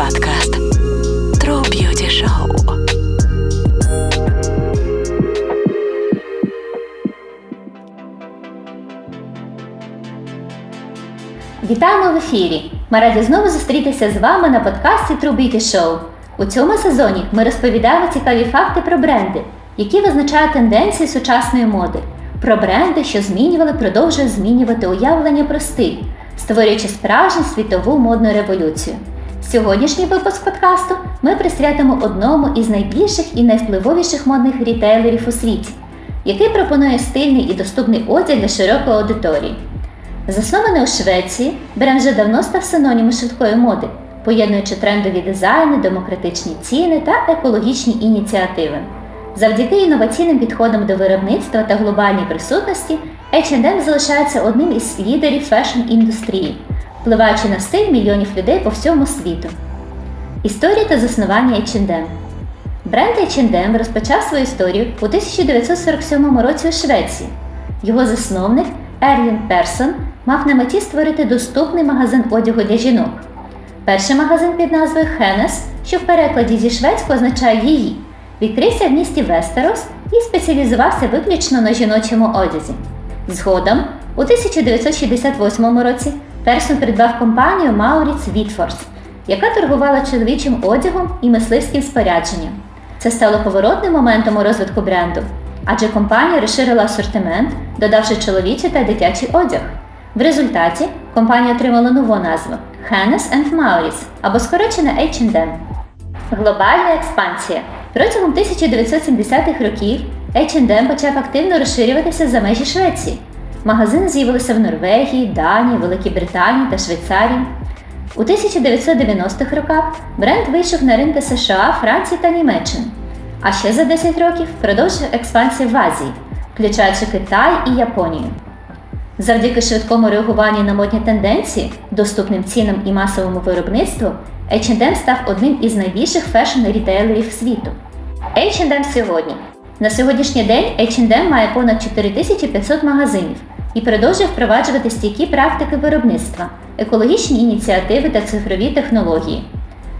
Подкаст True Beauty Show. Вітаємо в ефірі! Ми раді знову зустрітися з вами на подкасті True Beauty Show. У цьому сезоні ми розповідаємо цікаві факти про бренди, які визначають тенденції сучасної моди, про бренди, що змінювали, продовжують змінювати уявлення про стиль, створюючи справжню світову модну революцію. Сьогоднішній випуск подкасту ми присвятимо одному із найбільших і найвпливовіших модних рітейлерів у світі, який пропонує стильний і доступний одяг для широкої аудиторії. Заснований у Швеції, бренд вже давно став синонімом швидкої моди, поєднуючи трендові дизайни, демократичні ціни та екологічні ініціативи. Завдяки інноваційним підходам до виробництва та глобальній присутності H&M залишається одним із лідерів фешн-індустрії, впливаючи на стиль мільйонів людей по всьому світу. Історія та заснування H&M Бренд H&M розпочав свою історію у 1947 році у Швеції. Його засновник Ерлін Персон мав на меті створити доступний магазин одягу для жінок. Перший магазин під назвою Хенес, що в перекладі зі шведського означає її, відкрився в місті Вестерос і спеціалізувався виключно на жіночому одязі. Згодом, у 1968 році, Персон придбав компанію Maurits Whitford, яка торгувала чоловічим одягом і мисливським спорядженням. Це стало поворотним моментом у розвитку бренду, адже компанія розширила асортимент, додавши чоловічий та дитячий одяг. В результаті компанія отримала нову назву Hennes and Maurits або скорочена H&M. Глобальна експансія. Протягом 1970-х років H&M почав активно розширюватися за межі Швеції. Магазини з'явилися в Норвегії, Данії, Великій Британії та Швейцарії. У 1990-х роках бренд вийшов на ринки США, Франції та Німеччини. А ще за 10 років продовжив експансію в Азії, включаючи Китай і Японію. Завдяки швидкому реагуванню на модні тенденції, доступним цінам і масовому виробництву, H&M став одним із найбільших фешн-рітейлерів світу. H&M сьогодні. На сьогоднішній день H&M має понад 4500 магазинів і продовжує впроваджувати стійкі практики виробництва, екологічні ініціативи та цифрові технології.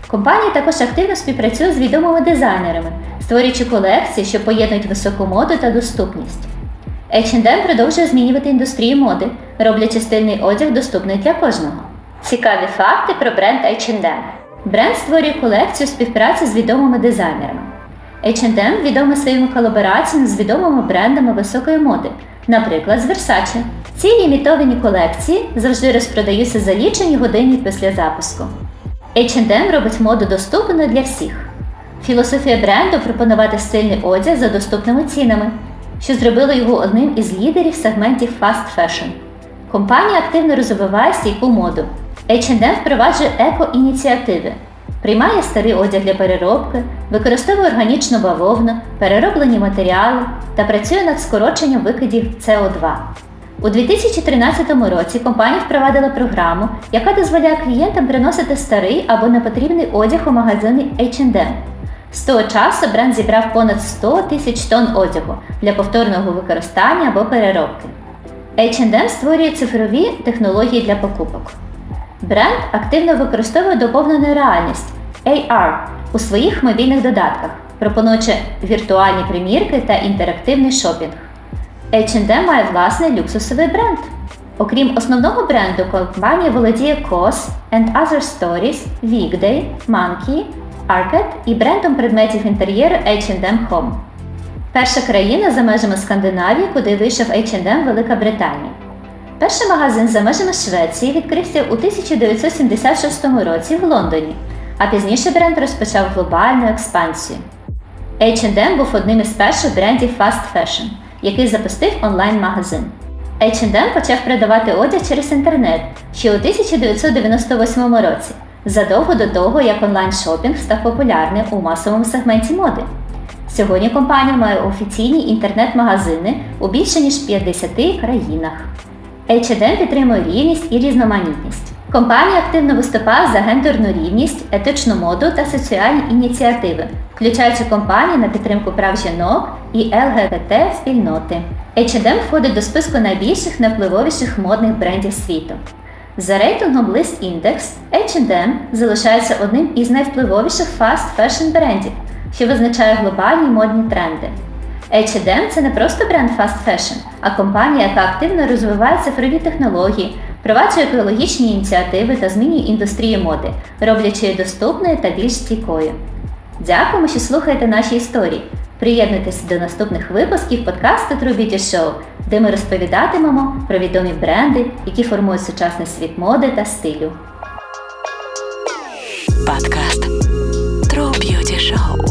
Компанія також активно співпрацює з відомими дизайнерами, створюючи колекції, що поєднують високу моду та доступність. H&M продовжує змінювати індустрію моди, роблячи стильний одяг доступний для кожного. Цікаві факти про бренд H&M. Бренд створює колекцію співпраці з відомими дизайнерами. H&M відомий своїми колабораціями з відомими брендами високої моди, наприклад, з Versace. Ці лімітовані колекції завжди розпродаються за лічені години після запуску. H&M робить моду доступною для всіх. Філософія бренду пропонувати стильний одяг за доступними цінами, що зробило його одним із лідерів сегментів fast fashion. Компанія активно розвиває стійку моду. H&M впроваджує еко-ініціативи, приймає старий одяг для переробки, використовує органічну бавовну, перероблені матеріали та працює над скороченням викидів СО2. У 2013 році компанія впровадила програму, яка дозволяє клієнтам приносити старий або непотрібний одяг у магазини H&M. З того часу бренд зібрав понад 100 тисяч тонн одягу для повторного використання або переробки. H&M створює цифрові технології для покупок. Бренд активно використовує доповнену реальність AR у своїх мобільних додатках, пропонуючи віртуальні примірки та інтерактивний шопінг. H&M має власний люксусовий бренд. Окрім основного бренду, компанія володіє COS and Other Stories, Weekday, Monkey, Arket і брендом предметів інтер'єру H&M Home. Перша країна за межами Скандинавії, куди вийшов H&M Велика Британія. Перший магазин за межами Швеції відкрився у 1976 році в Лондоні, а пізніше бренд розпочав глобальну експансію. H&M був одним із перших брендів fast fashion, який запустив онлайн-магазин. H&M почав продавати одяг через інтернет ще у 1998 році, задовго до того, як онлайн-шопінг став популярним у масовому сегменті моди. Сьогодні компанія має офіційні інтернет-магазини у більше ніж 50 країнах. H&M підтримує рівність і різноманітність. Компанія активно виступає за гендерну рівність, етичну моду та соціальні ініціативи, включаючи компанії на підтримку прав жінок і ЛГБТ спільноти. H&M входить до списку найбільших найвпливовіших модних брендів світу. За рейтингом List Index H&M залишається одним із найвпливовіших fast fashion брендів, що визначає глобальні модні тренди. H&M – це не просто бренд fast fashion, а компанія, яка активно розвиває цифрові технології, впроваджує екологічні ініціативи та змінює індустрію моди, роблячи її доступною та більш стійкою. Дякуємо, що слухаєте наші історії. Приєднуйтесь до наступних випусків подкасту True Beauty Show, де ми розповідатимемо про відомі бренди, які формують сучасний світ моди та стилю. Подкаст True Beauty Show.